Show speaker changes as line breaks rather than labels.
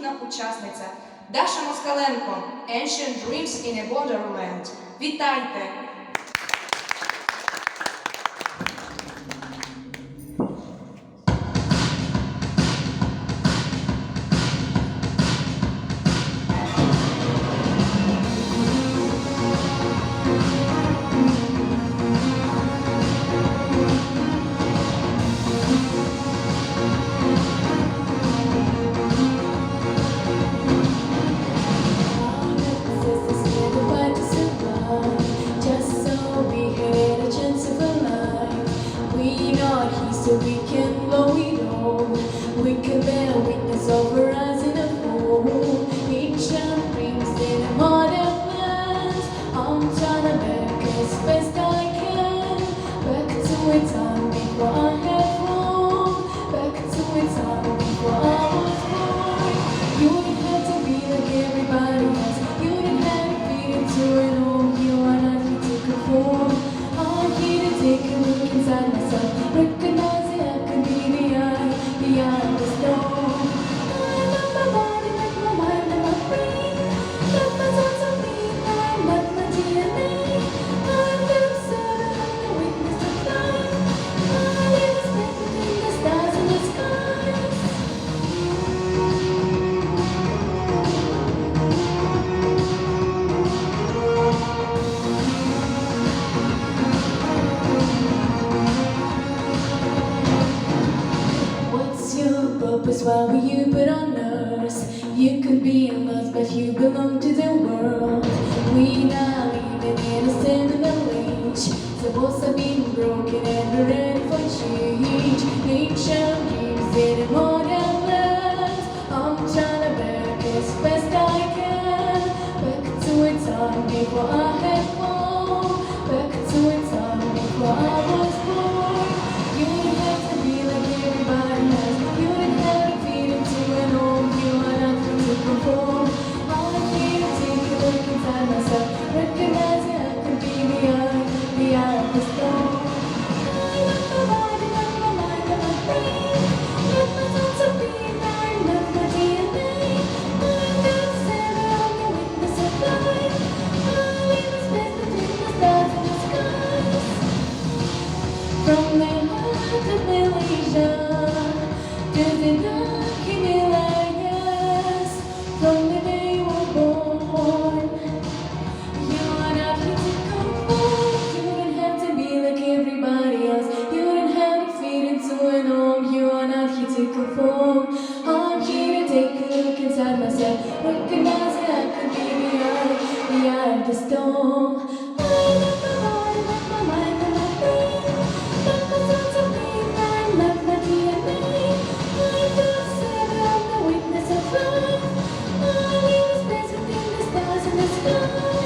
наступна учасниця Даша Москаленко Ancient Dreams in a Borderland. Вітайте!
we can but we know we can bear. Yeah. Cause what will you put on us? You could be in love, but you belong to the world. We now living in a seminal age The walls have been broken and we're ready for change. Nature gives it more. from there. Thank you.